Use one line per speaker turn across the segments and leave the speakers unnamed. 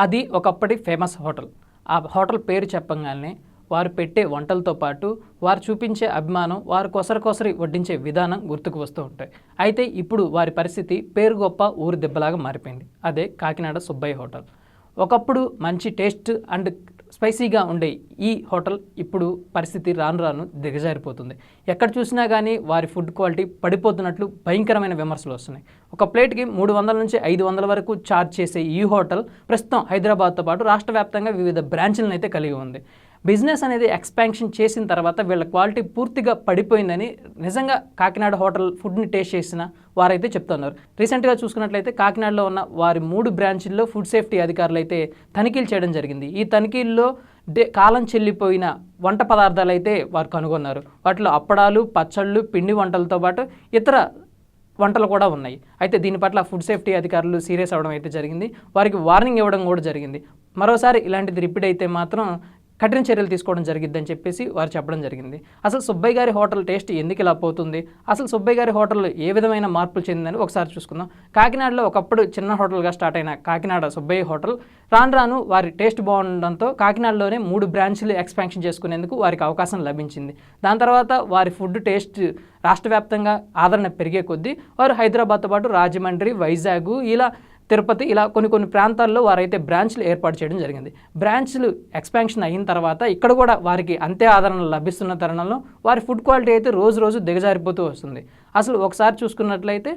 అది ఒకప్పటి famous hotel. ఆ హోటల్ పేరు చెప్పగానే వారు పెట్టే వంటలతో పాటు వారు చూపించే అభిమానం వారు కొసరికొసరి వడ్డించే విధానం గుర్తుకు వస్తూ ఉంటాయి. అయితే ఇప్పుడు వారి పరిస్థితి పేరు గొప్ప ఊరు దెబ్బలాగా మారిపోయింది. అదే కాకినాడ సుబ్బయ్య హోటల్. ఒకప్పుడు మంచి టేస్ట్ అండ్ స్పైసీగా ఉండే ఈ హోటల్ ఇప్పుడు పరిస్థితి రాను రాను దిగజారిపోతుంది. ఎక్కడ చూసినా కానీ వారి ఫుడ్ క్వాలిటీ పడిపోతున్నట్లు భయంకరమైన విమర్శలు వస్తున్నాయి. ఒక ప్లేట్కి మూడు వందల నుంచి ఐదు వందల వరకు ఛార్జ్ చేసే ఈ హోటల్ ప్రస్తుతం హైదరాబాద్తో పాటు రాష్ట్ర వ్యాప్తంగా వివిధ బ్రాంచ్లను అయితే కలిగి ఉంది. బిజినెస్ అనేది ఎక్స్పాన్షన్ చేసిన తర్వాత వీళ్ళ క్వాలిటీ పూర్తిగా పడిపోయిందని నిజంగా కాకినాడ హోటల్ ఫుడ్ని టేస్ట్ చేసిన వారైతే చెప్తున్నారు. రీసెంట్గా చూసుకున్నట్లయితే కాకినాడలో ఉన్న వారి మూడు బ్రాంచ్ల్లో ఫుడ్ సేఫ్టీ అధికారులు అయితే తనిఖీలు చేయడం జరిగింది. ఈ తనిఖీల్లో డే కాలం చెల్లిపోయిన వంట పదార్థాలు అయితే వారు కనుగొన్నారు. వాటిలో అప్పడాలు పచ్చళ్ళు పిండి వంటలతో పాటు ఇతర వంటలు కూడా ఉన్నాయి. అయితే దీని పట్ల ఫుడ్ సేఫ్టీ అధికారులు సీరియస్ అవ్వడం అయితే జరిగింది. వారికి వార్నింగ్ ఇవ్వడం కూడా జరిగింది. మరోసారి ఇలాంటిది రిపీట్ అయితే మాత్రం కఠిన చర్యలు తీసుకోవడం జరిగిద్దని చెప్పేసి వారు చెప్పడం జరిగింది. అసలు సుబ్బయ్య గారి హోటల్ టేస్ట్ ఎందుకు ఇలా పోతుంది? అసలు సుబ్బయ్య గారి హోటల్ ఏ విధమైన మార్పులు చెందిందని ఒకసారి చూసుకుందాం. కాకినాడలో ఒకప్పుడు చిన్న హోటల్గా స్టార్ట్ అయిన కాకినాడ సుబ్బయ్య హోటల్ రాను రాను వారి టేస్ట్ బాగుండడంతో కాకినాడలోనే మూడు బ్రాంచ్లు ఎక్స్పాన్షన్ చేసుకునేందుకు వారికి అవకాశం లభించింది. దాని తర్వాత వారి ఫుడ్ టేస్ట్ రాష్ట్ర వ్యాప్తంగా ఆదరణ పెరిగే కొద్దీ వారు హైదరాబాద్తో పాటు రాజమండ్రి వైజాగ్ ఇలా తిరుపతి ఇలా కొన్ని కొన్ని ప్రాంతాల్లో వారైతే బ్రాంచ్లు ఏర్పాటు చేయడం జరిగింది. బ్రాంచ్లు ఎక్స్పాన్షన్ అయిన తర్వాత ఇక్కడ కూడా వారికి అంతే ఆదరణ లభిస్తున్న తరుణంలో వారి ఫుడ్ క్వాలిటీ అయితే రోజు రోజు దిగజారిపోతూ వస్తుంది. అసలు ఒకసారి చూసుకున్నట్లయితే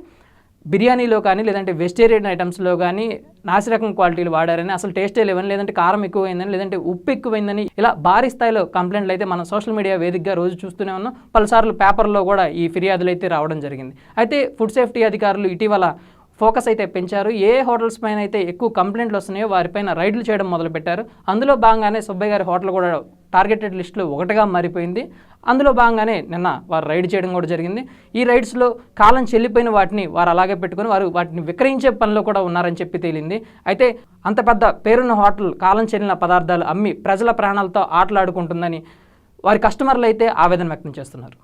బిర్యానీలో కానీ లేదంటే వెజిటేరియన్ ఐటమ్స్లో కానీ నాసిరకం క్వాలిటీలు వాడారని అసలు టేస్టే లేవని లేదంటే కారం ఎక్కువైందని లేదంటే ఉప్పు ఎక్కువైందని ఇలా భారీ స్థాయిలో కంప్లైంట్లు అయితే మనం సోషల్ మీడియా వేదికగా రోజు చూస్తూనే ఉన్నాం. పలుసార్లు పేపర్లో కూడా ఈ ఫిర్యాదులు అయితే రావడం జరిగింది. అయితే ఫుడ్ సేఫ్టీ అధికారులు ఇటీవల ఫోకస్ అయితే పెంచారు. ఏ హోటల్స్ పైన అయితే ఎక్కువ కంప్లైంట్లు వస్తున్నాయో వారిపైన రైడ్లు చేయడం మొదలుపెట్టారు. అందులో భాగంగానే సుబ్బయ్య గారి హోటల్ కూడా టార్గెటెడ్ లిస్టులో ఒకటిగా మారిపోయింది. అందులో భాగంగానే నిన్న వారు రైడ్ చేయడం కూడా జరిగింది. ఈ రైడ్స్లో కాలం చెల్లిపోయిన వాటిని వారు అలాగే పెట్టుకుని వారు వాటిని విక్రయించే పనిలో కూడా ఉన్నారని చెప్పి తేలింది. అయితే అంత పెద్ద పేరున్న హోటల్ కాలం చెల్లిన పదార్థాలు అమ్మి ప్రజల ప్రాణాలతో ఆటలాడుకుంటుందని వారి కస్టమర్లు అయితే ఆవేదన వ్యక్తం చేస్తున్నారు.